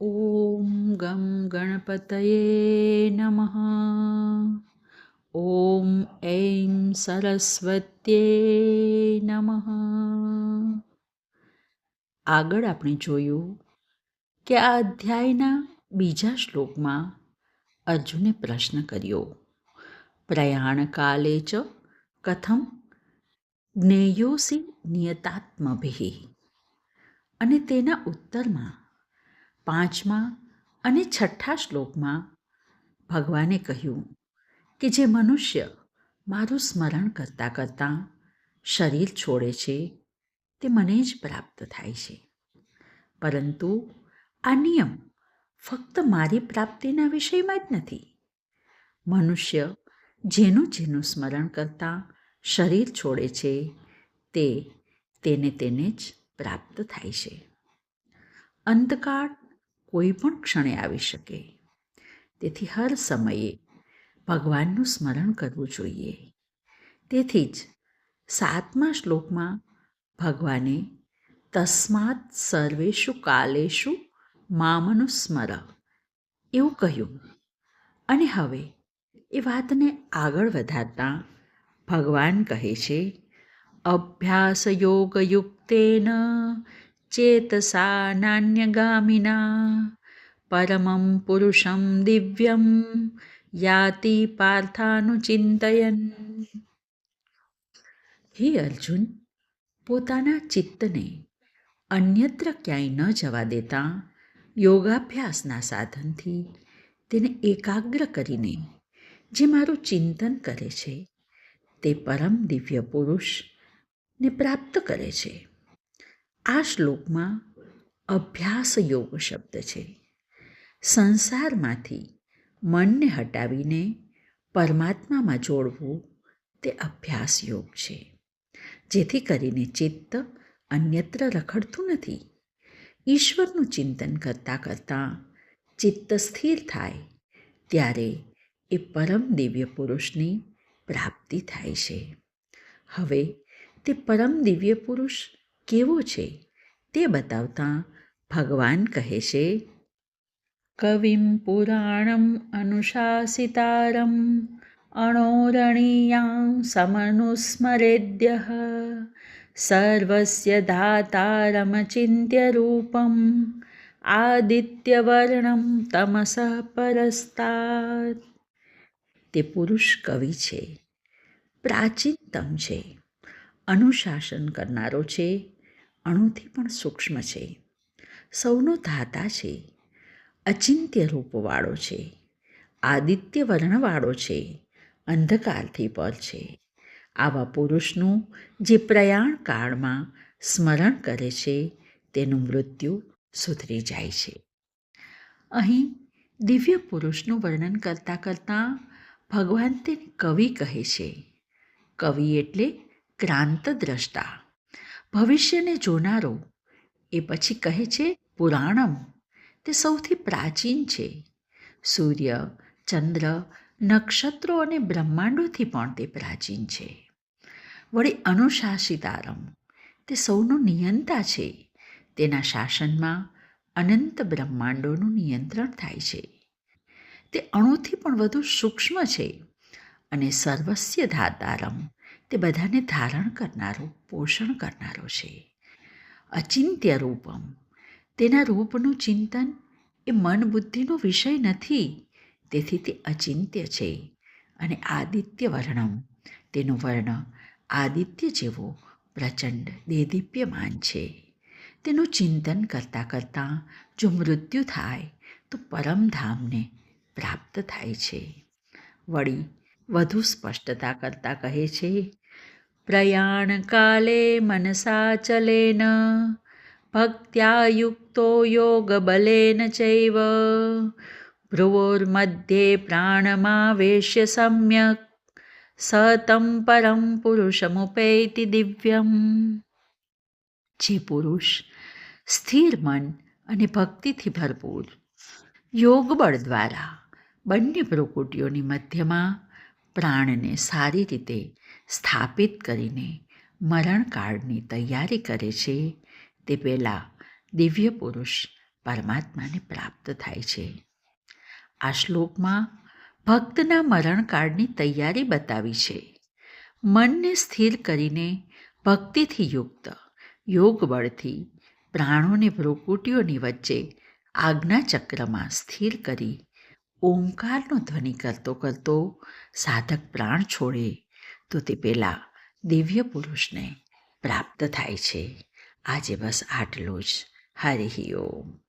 ॐ ગમ ગણપતયે નમઃ ઓમ ઐમ સરસ્વત્યે નમઃ આગળ આપણે જોયું કે આ અધ્યાયના બીજા શ્લોકમાં અર્જુને પ્રશ્ન કર્યો, પ્રયાણકાલે ચ કથમ જ્ઞેયોસી નિયતાત્મભિ અને તેના ઉત્તરમાં પાંચમા અને છઠ્ઠા શ્લોકમાં ભગવાને કહ્યું કે જે મનુષ્ય મારું સ્મરણ કરતાં કરતાં શરીર છોડે છે, તે મને જ પ્રાપ્ત થાય છે. પરંતુ આ નિયમ ફક્ત મારી પ્રાપ્તિના વિષયમાં જ નથી. મનુષ્ય જેનું જેનું સ્મરણ કરતાં શરીર છોડે છે, તે તેને તેને જ પ્રાપ્ત થાય છે. અંતકાળ કોઈ પણ ક્ષણે આવી શકે. તેથી હર સમયે ભગવાનનું સ્મરણ કરવું જોઈએ. તેથી જ સાતમા શ્લોકમાં ભગવાને તસ્માત સર્વેશુ કાલેશુ મામનુસ્મર એવું કહ્યું. અને હવે એ વાતને આગળ વધારતા ભગવાન કહે છે અભ્યાસ યોગયુક્તેન ચેતસા નાન્યગામિના પરમં પુરુષમ દિવ્યમ યાતિ પાર્થાનુચિંતયન હે અર્જુન પોતાના ચિત્તને અન્યત્ર ક્યાંય ન જવા દેતા યોગાભ્યાસના સાધનથી તેને એકાગ્ર કરીને જે મારું ચિંતન કરે છે તે પરમ દિવ્ય પુરુષને પ્રાપ્ત કરે છે. આ શ્લોકમાં અભ્યાસ યોગ શબ્દ છે. સંસારમાંથી મનને હટાવીને પરમાત્મામાં જોડવું તે અભ્યાસ યોગ છે. જેથી કરીને ચિત્ત અન્યત્ર રખડતું નથી. ઈશ્વરનું ચિંતન કરતાં કરતાં ચિત્ત સ્થિર થાય, ત્યારે એ પરમ દિવ્ય પુરુષની પ્રાપ્તિ થાય છે. હવે તે પરમ દિવ્ય પુરુષ કેવો છે તે બતાવતા ભગવાન કહે છે, કવિમ પુરાણમ અનુશાસિતારમ અણોરણીયાં સમનુસ્મરેદ્ય સર્વસ્ય ધાતારમચિંત્યરૂપમ આદિત્યવર્ણમ તમસ પરસ્તાત તે પુરુષ કવિ છે, પ્રાચીનતમ છે, અનુશાસન કરનારો છે અણુથી પણ સૂક્ષ્મ છે. સૌનો ધાતા છે. અચિંત્ય રૂપવાળો છે. આદિત્ય વર્ણવાળો છે. અંધકારથી પર છે. આવા પુરુષનું જે પ્રયાણ કાળમાં સ્મરણ કરે છે, તેનું મૃત્યુ સુધરી જાય છે. અહીં દિવ્ય પુરુષનું વર્ણન કરતાં કરતાં ભગવાન તેને કવિ કહે છે. કવિ એટલે ક્રાંત દ્રષ્ટા ભવિષ્યને જોનારો એ પછી કહે છે પુરાણમ. તે સૌથી પ્રાચીન છે. સૂર્ય, ચંદ્ર, નક્ષત્રો અને બ્રહ્માંડોથી પણ તે પ્રાચીન છે. વળી અનુશાસિતારમ તે સૌનું નિયંતા છે. તેના શાસનમાં અનંત બ્રહ્માંડોનું નિયંત્રણ થાય છે. તે અણુથી પણ વધુ સૂક્ષ્મ છે અને સર્વસ્ય ધાતારમ તે બધાને ધારણ કરનારો, પોષણ કરનારો છે. અચિંત્ય રૂપમ. તેના રૂપનું ચિંતન એ મન બુદ્ધિનો વિષય નથી, તેથી તે અચિંત્ય છે. અને આદિત્ય વર્ણમ. તેનું વર્ણ આદિત્ય જેવો પ્રચંડ દેદીપ્યમાન છે. તેનું ચિંતન કરતાં કરતાં જો મૃત્યુ થાય, તો પરમધામને પ્રાપ્ત થાય છે. વળી વધુ સ્પષ્ટતા કરતાં કહે છે પ્રયાણકાલે મનસા ચલેન ભક્ત્યાયુક્તો યોગબલેન ચૈવ ભ્રુવોર્મધ્યે પ્રાણમાવેશ્ય સમ્યક સતમ પરમ પુરુષમુપૈતિ દિવ્યમ જે પુરુષ સ્થિર મન અને ભક્તિથી ભરપૂર યોગબળ દ્વારા બંને પ્રકૃતિઓની મધ્યમાં પ્રાણને સારી રીતે સ્થાપિત કરીને મરણકાળની તૈયારી કરે છે, તે પહેલાં દિવ્ય પુરુષ પરમાત્માને પ્રાપ્ત થાય છે. આ શ્લોકમાં ભક્તના મરણકાળની તૈયારી બતાવી છે. મનને સ્થિર કરીને ભક્તિથી યુક્ત યોગ બળથી પ્રાણોને ભ્રુકુટીઓની વચ્ચે આજ્ઞા ચક્રમાં સ્થિર કરી ઓમકારનો ધ્વનિ કરતો કરતો સાધક પ્રાણ છોડે તો તે પેલા દિવ્ય પુરુષને પ્રાપ્ત થાય છે. આજે બસ આટલું જ. હરિ ઓમ.